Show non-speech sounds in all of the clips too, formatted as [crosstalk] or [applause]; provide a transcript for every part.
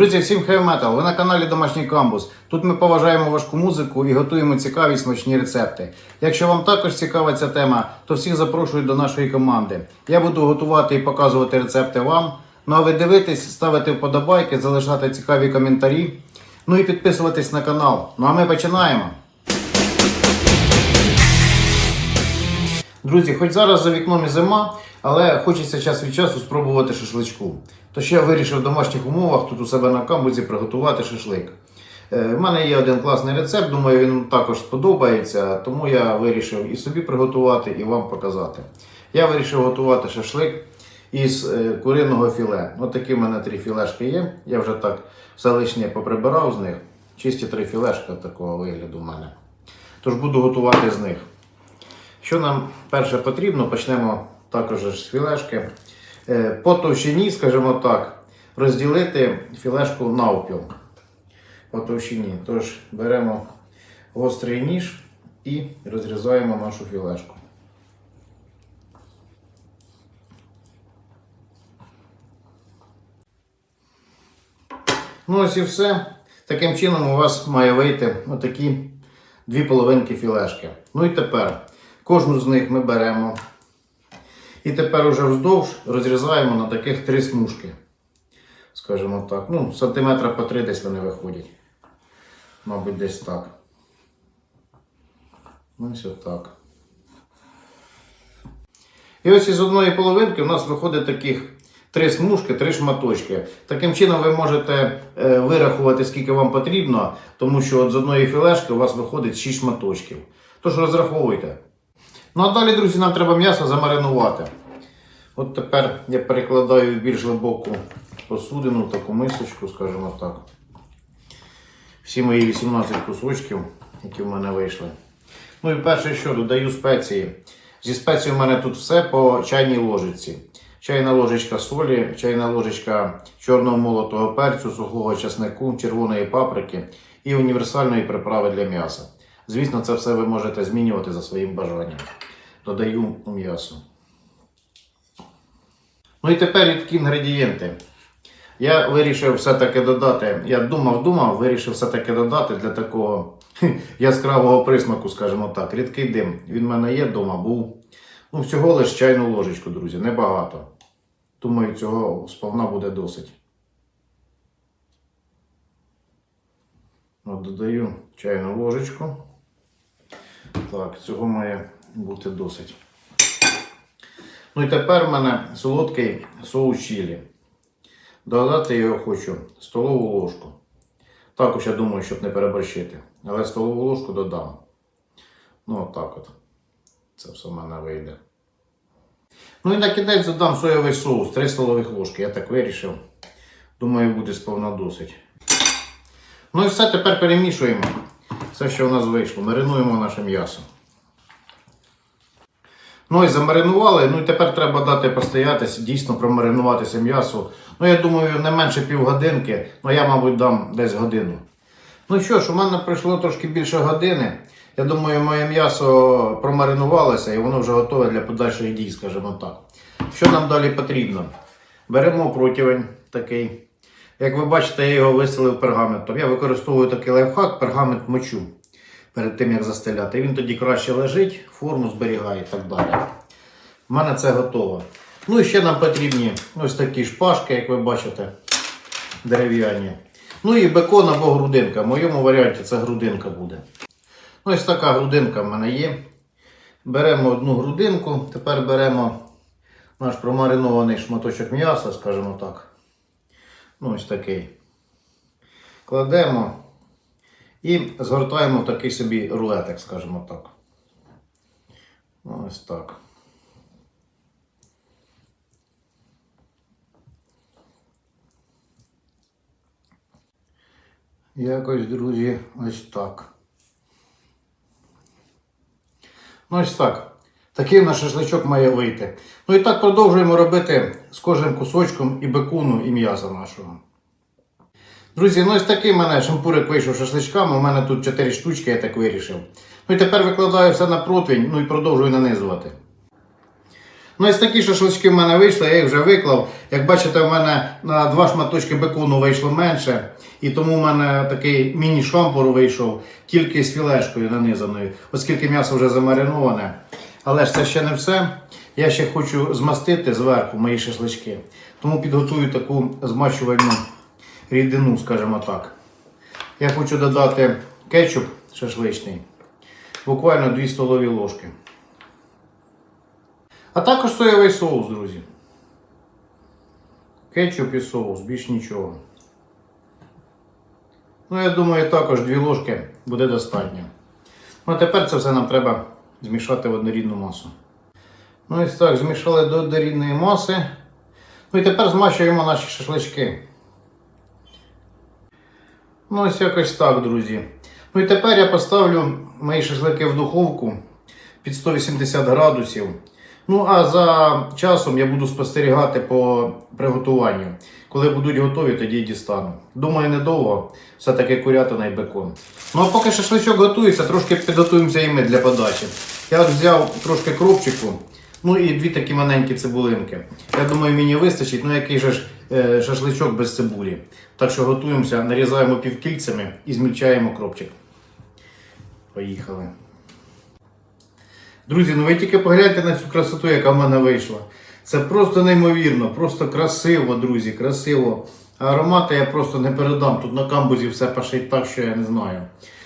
Друзі, всім метал! Ви на каналі Домашній Камбус. Тут ми поважаємо важку музику і готуємо цікаві смачні рецепти. Якщо вам також цікава ця тема, то всіх запрошую до нашої команди. Я буду готувати і показувати рецепти вам. Ну а ви дивитесь, ставити вподобайки, залишати цікаві коментарі. Ну і підписуватись на канал. Ну а ми починаємо. Друзі, хоч зараз за вікном і зима, але хочеться час від часу спробувати шашличку. Тож я вирішив в домашніх умовах тут у себе на камбузі приготувати шашлик. Е, У мене є один класний рецепт, думаю, він також сподобається, тому я вирішив і собі приготувати, і вам показати. Я вирішив готувати шашлик із е, куриного філе. Ось такі в мене три філешки є. Я вже так все лишнє поприбирав з них. Чисті три філешки такого вигляду в мене. Тож буду готувати з них. Що нам перше потрібно, почнемо також з філешки. Е, По товщині, скажімо так, розділити філешку навпіл. По товщині. Тож беремо гострий ніж і розрізаємо нашу філешку. Ну ось і все. Таким чином у вас має вийти отакі дві половинки філешки. Ну і тепер кожну з них ми беремо. І тепер уже вздовж розрізаємо на таких три смужки. Скажімо так. Ну, сантиметра по три десь вони виходять. Мабуть, десь так. Ось отак. І ось із одної половинки у нас виходить таких три смужки, три шматочки. Таким чином ви можете е, вирахувати, скільки вам потрібно, тому що от з одної філешки у вас виходить 6 шматочків. Тож розраховуйте. Ну а далі, друзі, нам треба м'ясо замаринувати. От тепер я перекладаю в більш глибоку посудину, таку мисочку, скажімо так. Всі мої 18 кусочків, які в мене вийшли. Ну і перше, що додаю спеції. Зі спецій у мене тут все по чайній ложиці. Чайна ложечка солі, чайна ложечка чорного молотого перцю, сухого часнику, червоної паприки і універсальної приправи для м'яса. Звісно, це все ви можете змінювати за своїм бажанням. Додаю м'ясо. Ну і тепер рідкі інгредієнти. Я вирішив все-таки додати. Я думав, думав, вирішив все-таки додати для такого яскравого присмаку, скажімо так. Рідкий дим. Він в мене є вдома, був. Ну, всього лише чайну ложечку, друзі, небагато. Думаю, цього сповна буде досить. От додаю чайну ложечку. Так, цього має бути досить. Ну і тепер в мене солодкий соус чилі. Додати його хочу столову ложку. Також я думаю, щоб не переборщити. Але столову ложку додам. Ну, отак от. Це все в мене вийде. Ну і на кінець додам соєвий соус, 3 столових ложки. Я так вирішив. Думаю, буде сповна досить. Ну і все, тепер перемішуємо. Все, що у нас вийшло. Маринуємо наше м'ясо. Ну ось замаринували, ну і тепер треба дати постоятися, дійсно промаринуватися м'ясо. Ну, я думаю, не менше півгодинки, ну я, мабуть, дам десь годину. Ну що ж, у мене пройшло трошки більше години. Я думаю, моє м'ясо промаринувалося і воно вже готове для подальших дій, скажімо так. Що нам далі потрібно? Беремо противень такий. Як ви бачите, я його виселив пергаментом. Я використовую такий лайфхак, пергамент мочу перед тим, як застеляти. Він тоді краще лежить, форму зберігає і так далі. У мене це готово. Ну і ще нам потрібні ось такі шпажки, як ви бачите, дерев'яні. Ну і бекон або грудинка. В моєму варіанті це грудинка буде. Ну, ось така грудинка в мене є. Беремо одну грудинку, тепер беремо наш промаринований шматочок м'яса, скажімо так. Ну, ось такий. Кладемо і згортаємо такий собі рулетик, скажімо так. Ось так. Якось, друзі, ось так. Ну ось так. Такий наш шашличок має вийти. Ну і так продовжуємо робити з кожним кусочком і бекону, і м'яса нашого. Друзі, ну ось такий мене шампурик вийшов шашличками. У мене тут 4 штучки, я так вирішив. Ну і тепер викладаю все на противень, ну і продовжую нанизувати. Ну, ось такі шашлички в мене вийшли, я їх вже виклав. Як бачите, в мене на два шматочки бекону вийшло менше. І тому в мене такий міні-шампур вийшов тільки з філешкою нанизаною, оскільки м'ясо вже замариноване. Але ж це ще не все. Я ще хочу змастити зверху мої шашлички. Тому підготую таку змащувальну рідину, скажімо так. Я хочу додати кетчуп шашличний, буквально 2 столові ложки. А також соєвий соус, друзі. Кетчуп і соус, більш нічого. Ну, я думаю, також 2 ложки буде достатньо. Ну, а тепер це все нам треба змішати в однорідну масу. Ну, ось так, змішали до однорідної маси. Ну і тепер змащуємо наші шашлички. Ну, ось якось так, друзі. Ну і тепер я поставлю мої шашлики в духовку під 180 градусів. Ну, а за часом я буду спостерігати по приготуванню. Коли будуть готові, тоді й дістану. Думаю, недовго. Все-таки курятина і бекон. Ну а поки шашличок готується, трошки підготуємося і ми для подачі. Я взяв трошки кропчику, ну і дві такі маленькі цибулинки. Я думаю, мені вистачить, ну який же ж е, шашличок без цибулі. Так що готуємося, нарізаємо півкільцями і змільчаємо кропчик. Поїхали. Друзі, ну ви тільки погляньте на цю красоту, яка в мене вийшла. Це просто неймовірно, просто красиво, друзі, красиво. Аромати я просто не передам. Тут на камбузі все пашить так, що я не знаю.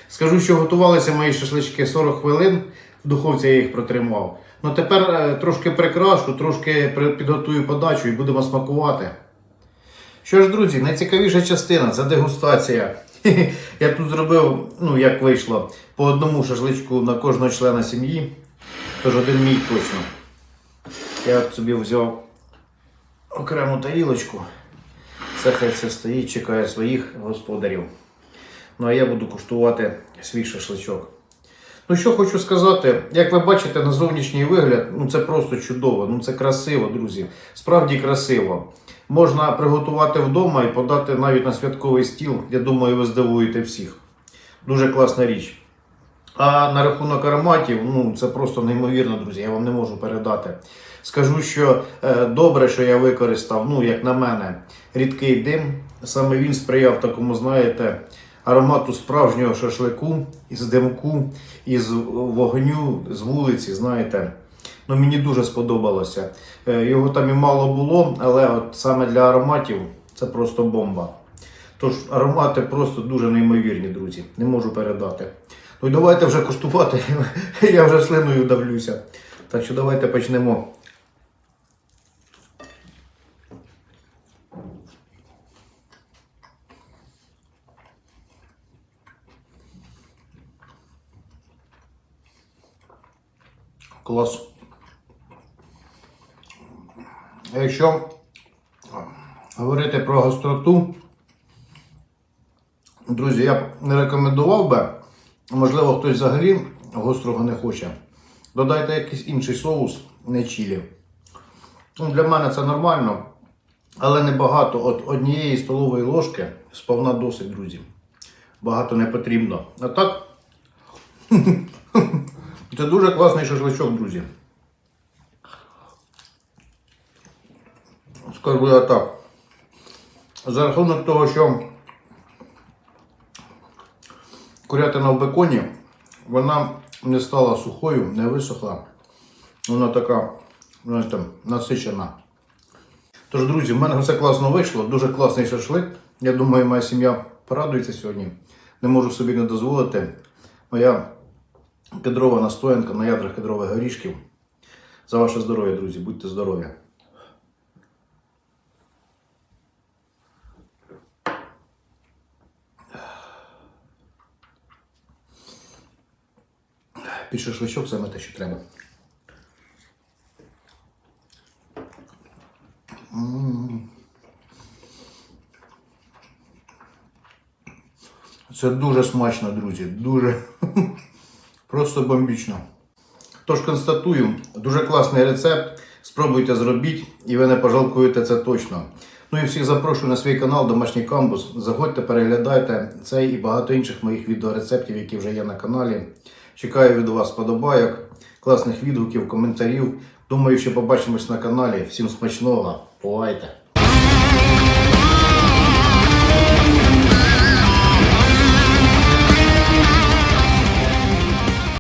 Скажу, що готувалися мої шашлички 40 хвилин, в духовці я їх протримав. Ну тепер е, трошки прикрашу, трошки підготую подачу і будемо смакувати. Що ж, друзі, найцікавіша частина це дегустація. Я тут зробив, ну як вийшло, по одному шашличку на кожного члена сім'ї. Тож один мій точно. Я от собі взяв окрему тарілочку. Це хай це стоїть, чекає своїх господарів. Ну а я буду куштувати свій шашличок. Ну що хочу сказати, як ви бачите на зовнішній вигляд, ну це просто чудово, ну це красиво, друзі. Справді красиво. Можна приготувати вдома і подати навіть на святковий стіл. Я думаю, ви здивуєте всіх. Дуже класна річ. А на рахунок ароматів, ну це просто неймовірно, друзі. Я вам не можу передати. Скажу, що е, добре, що я використав, ну як на мене, рідкий дим. Саме він сприяв такому, знаєте, аромату справжнього шашлику із димку, із вогню, з вулиці, знаєте. Ну, мені дуже сподобалося. Е, Його там і мало було, але от саме для ароматів це просто бомба. Тож аромати просто дуже неймовірні, друзі. Не можу передати. Ну давайте вже куштувати. [laughs] Я вже слиною давлюся. Так що давайте почнемо. Клас. Якщо говорити про гостроту, друзі, я б не рекомендував би, можливо, хтось взагалі гострого не хоче. Додайте якийсь інший соус, не чілі. Ну, Для мене це нормально, але не багато. От однієї столової ложки сповна досить, друзі. Багато не потрібно. А так, [laughs] це дуже класний шашличок, друзі. Скажу я так. За рахунок того, що курятина в беконі, вона не стала сухою, не висохла. Вона така, знаєте, насичена. Тож, друзі, в мене все класно вийшло, дуже класний шашлик. Я думаю, моя сім'я порадується сьогодні. Не можу собі не дозволити. Моя кедрова настоянка на ядрах кедрових горішків. За ваше здоров'я, друзі, будьте здорові. Під шашличок саме те, що треба. Це дуже смачно, друзі. Дуже [laughs] просто бомбічно. Тож констатую, дуже класний рецепт. Спробуйте зробіть, і ви не пожалкуєте це точно. Ну і всіх запрошую на свій канал Домашній Камбус. Заходьте, переглядайте цей і багато інших моїх відеорецептів, які вже є на каналі. Чекаю від вас подобайок, класних відгуків, коментарів. Думаю, що побачимось на каналі. Всім смачного. Бувайте!